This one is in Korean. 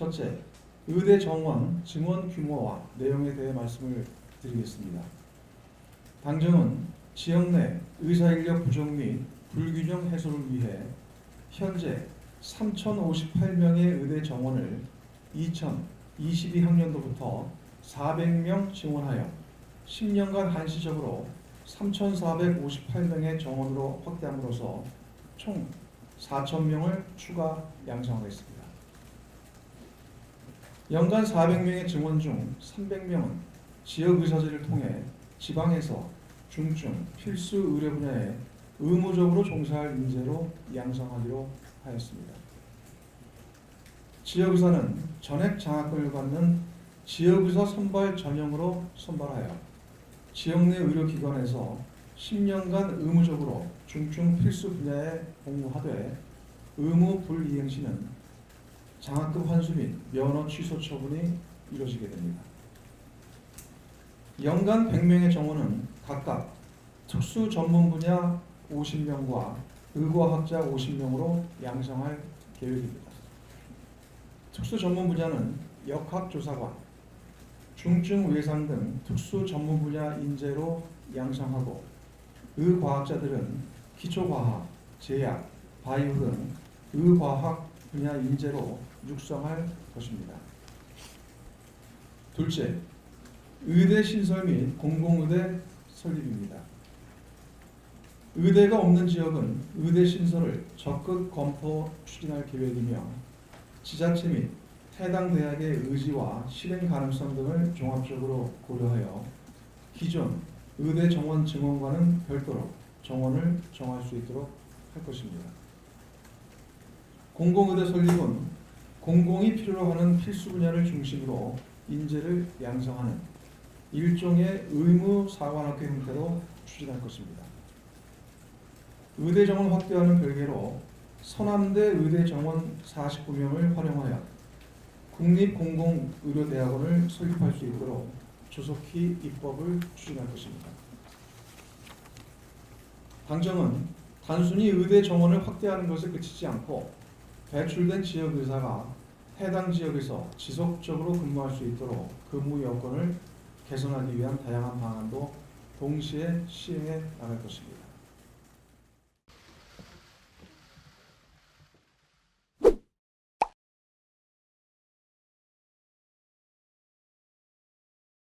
첫째, 의대 정원 증원 규모와 내용에 대해 말씀을 드리겠습니다. 당정은 지역 내 의사 인력 부족 및 불균형 해소를 위해 현재 3,058명의 의대 정원을 2022학년도부터 400명 증원하여 10년간 한시적으로 3,458명의 정원으로 확대함으로써 총 4,000명을 추가 양성하겠습니다. 연간 400명의 증원 중 300명은 지역 의사제를 통해 지방에서 중증 필수 의료 분야에 의무적으로 종사할 인재로 양성하기로 하였습니다. 지역 의사는 전액 장학금을 받는 지역 의사 선발 전형으로 선발하여 지역 내 의료기관에서 10년간 의무적으로 중증 필수 분야에 복무하되 의무 불이행 시는 장학금 환수 및 면허 취소 처분이 이루어지게 됩니다. 연간 100명의 정원은 각각 특수 전문 분야 50명과 의과학자 50명으로 양성할 계획입니다. 특수 전문 분야는 역학조사관, 중증 외상 등 특수 전문 분야 인재로 양성하고 의과학자들은 기초과학, 제약, 바이오 등 의과학 분야 인재로 육성할 것입니다. 둘째, 의대 신설 및 공공의대 설립입니다. 의대가 없는 지역은 의대 신설을 적극 검토 추진할 계획이며 지자체 및 해당 대학의 의지와 실행 가능성 등을 종합적으로 고려하여 기존 의대 정원 증원과는 별도로 정원을 정할 수 있도록 할 것입니다. 공공의대 설립은 공공이 필요로 하는 필수 분야를 중심으로 인재를 양성하는 일종의 의무 사관학교 형태로 추진할 것입니다. 의대 정원 확대와는 별개로 서남대 의대 정원 49명을 활용하여 국립공공의료대학원을 설립할 수 있도록 조속히 입법을 추진할 것입니다. 당정은 단순히 의대 정원을 확대하는 것에 그치지 않고 배출된 지역 의사가 해당 지역에서 지속적으로 근무할 수 있도록 근무 여건을 개선하기 위한 다양한 방안도 동시에 시행해 나갈 것입니다.